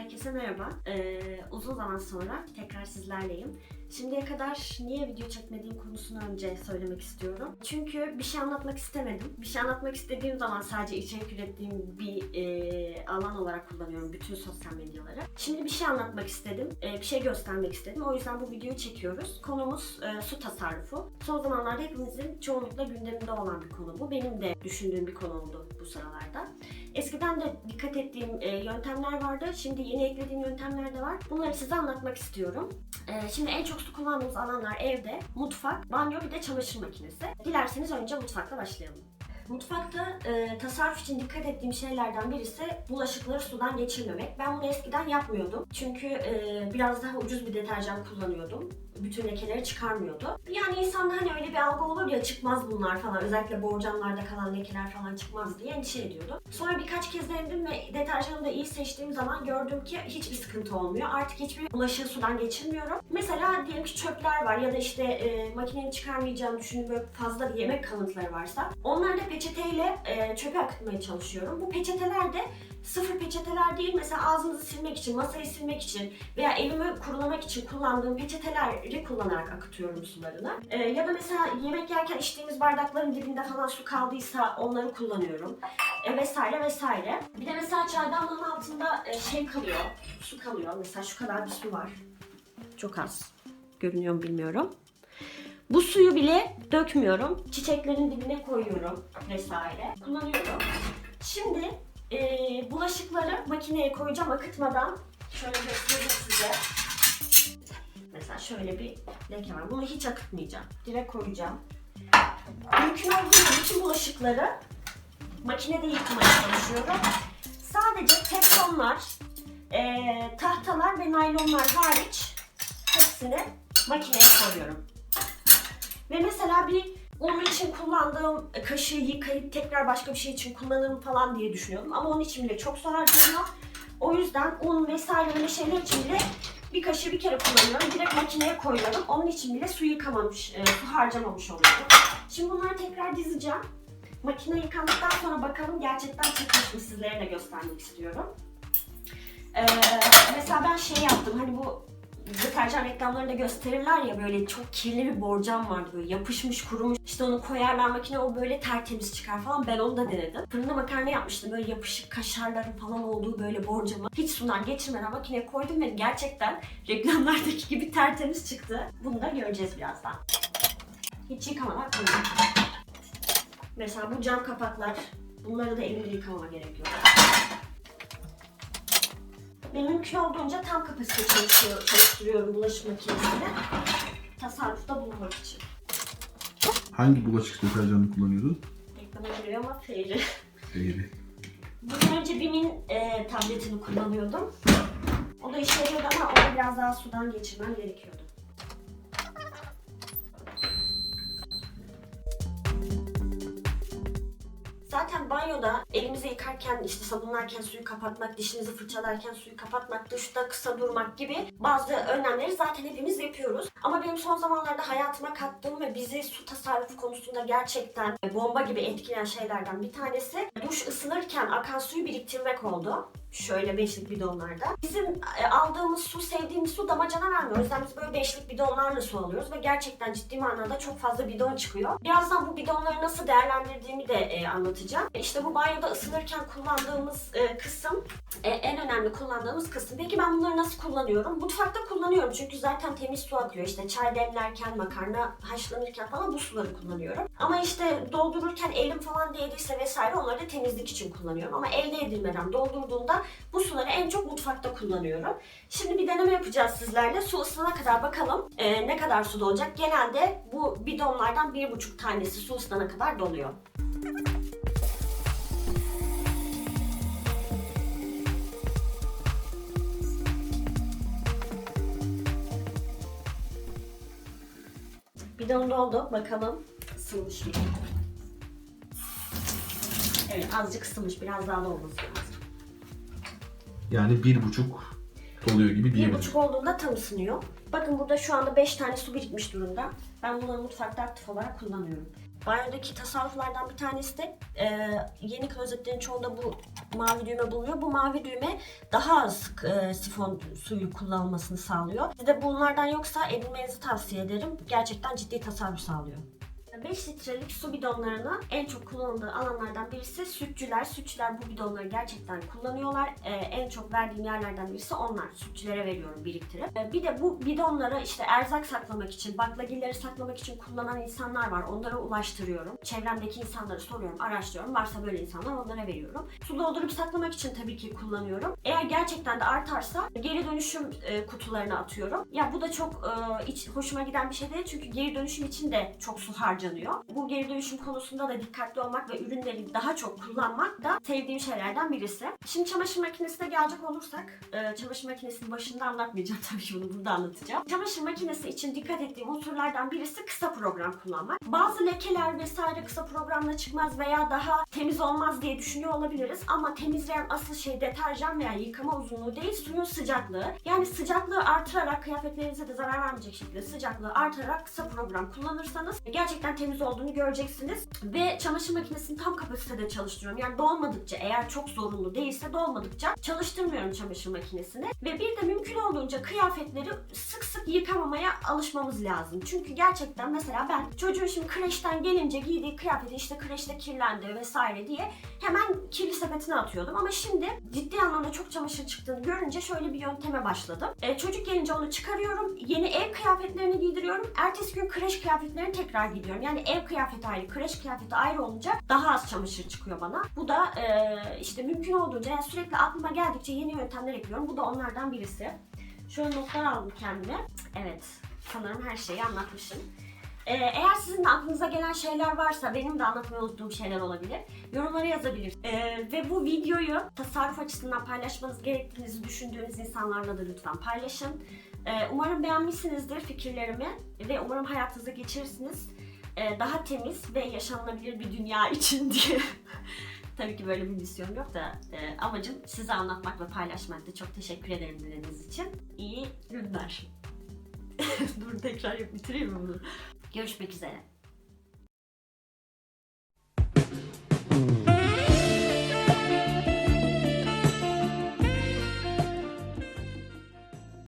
Herkese merhaba. Ee, uzun zaman sonra tekrar sizlerleyim. Şimdiye kadar niye video çekmediğim konusunu önce söylemek istiyorum. Çünkü bir şey anlatmak istemedim. Bir şey anlatmak istediğim zaman sadece içerik ürettiğim bir e, alan olarak kullanıyorum bütün sosyal medyaları. Şimdi bir şey anlatmak istedim. e, bir şey göstermek istedim. O yüzden bu videoyu çekiyoruz. Konumuz e, su tasarrufu. Son zamanlarda hepimizin çoğunlukla gündeminde olan bir konu bu. Benim de düşündüğüm bir konu oldu bu sıralarda. Eskiden de dikkat ettiğim e, yöntemler vardı. Şimdi yeni eklediğim yöntemler de var. Bunları size anlatmak istiyorum. E, şimdi en çok su kullandığımız alanlar evde, mutfak, banyo bir de çamaşır makinesi. Dilerseniz önce mutfakla başlayalım. Mutfakta e, tasarruf için dikkat ettiğim şeylerden birisi bulaşıkları sudan geçirmemek. Ben bunu eskiden yapmıyordum. Çünkü e, biraz daha ucuz bir deterjan kullanıyordum. Bütün lekeleri çıkarmıyordu. Yani insanda hani öyle bir algı olur ya çıkmaz bunlar falan. Özellikle borcamlarda kalan lekeler falan çıkmaz diye endişe ediyordum. Sonra birkaç kez denedim ve deterjanı da iyi seçtiğim zaman gördüm ki hiçbir sıkıntı olmuyor. Artık hiçbir bulaşığı sudan geçirmiyorum. Mesela diyelim ki çöpler var ya da işte e, makinenin çıkarmayacağını düşündüğüm böyle fazla bir yemek kalıntıları varsa onları da peçeteyle e, çöpe akıtmaya çalışıyorum. Bu peçeteler de sıfır peçeteler değil mesela ağzınızı silmek için, masayı silmek için veya elimi kurulamak için kullandığım peçeteleri kullanarak akıtıyorum sularını. E, ya da mesela yemek yerken içtiğimiz bardakların dibinde falan su kaldıysa onları kullanıyorum. E, vesaire vesaire. Bir de mesela çaydanlığın altında e, şey kalıyor, su kalıyor. Mesela şu kadar bir su var. Çok az. Görünüyor mu bilmiyorum. Bu suyu bile dökmüyorum. Çiçeklerin dibine koyuyorum vesaire. Kullanıyorum. Şimdi eee, bulaşıkları makineye koyacağım akıtmadan. Şöyle göstereyim size. Mesela şöyle bir leke var. Bunu hiç akıtmayacağım. Direkt koyacağım. Mümkün olduğunca bütün bulaşıkları makinede yıkamaya çalışıyorum. Sadece teflonlar, eee, tahtalar ve naylonlar hariç hepsini makineye koyuyorum. Ve mesela bir onun için kullandığım kaşığı yıkayıp tekrar başka bir şey için kullanırım falan diye düşünüyordum. Ama onun için bile çok su harcanıyor. O yüzden un vesaire öyle şeyler için bile bir kaşığı bir kere kullanıyorum. Direkt makineye koyuyorum. Onun için bile su yıkamamış, e, su harcamamış oluyorum. Şimdi bunları tekrar dizeceğim. Makine yıkandıktan sonra bakalım gerçekten çıkmış mı sizlere de göstermek istiyorum. Ee, mesela ben şey yaptım hani bu deterjan reklamlarında gösterirler ya böyle çok kirli bir borcam vardı böyle yapışmış kurumuş işte onu koyarlar makine o böyle tertemiz çıkar falan ben onu da denedim. Fırında makarna yapmıştım böyle yapışık kaşarların falan olduğu böyle borcamı hiç sudan geçirmeden makineye koydum ve gerçekten reklamlardaki gibi tertemiz çıktı. Bunu da göreceğiz birazdan. Hiç yıkamadan koydum. Mesela bu cam kapaklar bunları da elimle yıkamama gerekiyor. Ve mümkün olduğunca tam kapasite çalışıyor, çalıştırıyorum bulaşık makinesini. Tasarrufta bulunmak için. Hangi bulaşık deterjanını kullanıyordun? Reklama giriyor ama feyri. Eğri. Bundan önce BİM'in e, tabletini kullanıyordum. O da işe yarıyordu ama orada biraz daha sudan geçirmem gerekiyordu. Zaten banyoda elimizi yıkarken, işte sabunlarken suyu kapatmak, dişimizi fırçalarken suyu kapatmak, duşta kısa durmak gibi bazı önlemleri zaten hepimiz yapıyoruz. Ama benim son zamanlarda hayatıma kattığım ve bizi su tasarrufu konusunda gerçekten bomba gibi etkileyen şeylerden bir tanesi duş ısınırken akan suyu biriktirmek oldu. Şöyle beşlik bidonlarda. Bizim e, aldığımız su, sevdiğimiz su damacana vermiyor. O yüzden biz böyle beşlik bidonlarla su alıyoruz ve gerçekten ciddi manada çok fazla bidon çıkıyor. Birazdan bu bidonları nasıl değerlendirdiğimi de e, anlatacağım. İşte bu banyoda ısınırken kullandığımız e, kısım e, en önemli kullandığımız kısım. Peki ben bunları nasıl kullanıyorum? Mutfakta kullanıyorum çünkü zaten temiz su akıyor. İşte çay demlerken, makarna haşlanırken falan bu suları kullanıyorum. Ama işte doldururken elim falan değdiyse vesaire onları da temizlik için kullanıyorum. Ama elde edilmeden bu suları en çok mutfakta kullanıyorum. Şimdi bir deneme yapacağız sizlerle. Su ısınana kadar bakalım e, ne kadar su dolacak. Genelde bu bidonlardan bir buçuk tanesi su ısınana kadar doluyor. Bidon doldu. Bakalım ısınmış mı? Evet azıcık ısınmış. Biraz daha dolması lazım. Yani bir buçuk doluyor gibi Bir diyebiliriz. buçuk olduğunda tam ısınıyor. Bakın burada şu anda 5 tane su birikmiş durumda. Ben bunları mutfakta aktif olarak kullanıyorum. Banyodaki tasarruflardan bir tanesi de e, yeni klozetlerin çoğunda bu mavi düğme bulunuyor. Bu mavi düğme daha az e, sifon suyu kullanılmasını sağlıyor. Sizde bunlardan yoksa edinmenizi tavsiye ederim. Gerçekten ciddi tasarruf sağlıyor. 5 litrelik su bidonlarına en çok kullanıldığı alanlardan birisi sütçüler. Sütçüler bu bidonları gerçekten kullanıyorlar. Ee, en çok verdiğim yerlerden birisi onlar. Sütçülere veriyorum biriktirip. Ee, bir de bu bidonları işte erzak saklamak için, baklagilleri saklamak için kullanan insanlar var. Onlara ulaştırıyorum. Çevremdeki insanları soruyorum, araştırıyorum. Varsa böyle insanlar onlara veriyorum. Su doldurup saklamak için tabii ki kullanıyorum. Eğer gerçekten de artarsa geri dönüşüm e, kutularına atıyorum. Ya bu da çok e, iç, hoşuma giden bir şey değil çünkü geri dönüşüm için de çok su harcanıyor. Bu geri dönüşüm konusunda da dikkatli olmak ve ürünleri daha çok kullanmak da sevdiğim şeylerden birisi. Şimdi çamaşır makinesine gelecek olursak, e, çamaşır makinesinin başında anlatmayacağım tabii ki bunu burada anlatacağım. Çamaşır makinesi için dikkat ettiğim unsurlardan birisi kısa program kullanmak. Bazı lekeler vesaire kısa programla çıkmaz veya daha temiz olmaz diye düşünüyor olabiliriz ama temizleyen asıl şey deterjan veya yıkama uzunluğu değil suyun sıcaklığı. Yani sıcaklığı artırarak kıyafetlerinize de zarar vermeyecek şekilde sıcaklığı artırarak kısa program kullanırsanız gerçekten temiz olduğunu göreceksiniz. Ve çamaşır makinesini tam kapasitede çalıştırıyorum. Yani dolmadıkça eğer çok zorunlu değilse dolmadıkça çalıştırmıyorum çamaşır makinesini. Ve bir de mümkün olduğunca kıyafetleri sık sık yıkamamaya alışmamız lazım. Çünkü gerçekten mesela ben çocuğun şimdi kreşten gelince giydiği kıyafeti işte kreşte kirlendi vesaire diye hemen kirli sepetine atıyordum. Ama şimdi ciddi anlamda çok çamaşır çıktığını görünce şöyle bir yönteme başladım. E, çocuk gelince onu çıkarıyorum. Yeni ev kıyafetlerini giydiriyorum. Ertesi gün kreş kıyafetlerini tekrar giydiriyorum. Yani ev kıyafeti ayrı, kreş kıyafeti ayrı olunca daha az çamaşır çıkıyor bana. Bu da e, işte mümkün olduğunca yani sürekli aklıma geldikçe yeni yöntemler ekliyorum. Bu da onlardan birisi. Şöyle notlar aldım kendime. Evet, sanırım her şeyi anlatmışım. Ee, eğer sizin de aklınıza gelen şeyler varsa, benim de anlatmayı unuttuğum şeyler olabilir. Yorumlara yazabilir. Ee, ve bu videoyu tasarruf açısından paylaşmanız gerektiğinizi düşündüğünüz insanlarla da lütfen paylaşın. Ee, umarım beğenmişsinizdir fikirlerimi ve umarım hayatınıza geçirirsiniz. Ee, daha temiz ve yaşanılabilir bir dünya için diye. Tabii ki böyle bir misyon yok da e, amacım size anlatmak ve paylaşmaktı. Çok teşekkür ederim dinlediğiniz için. İyi günler. Dur tekrar bitireyim mi bunu? Görüşmek üzere.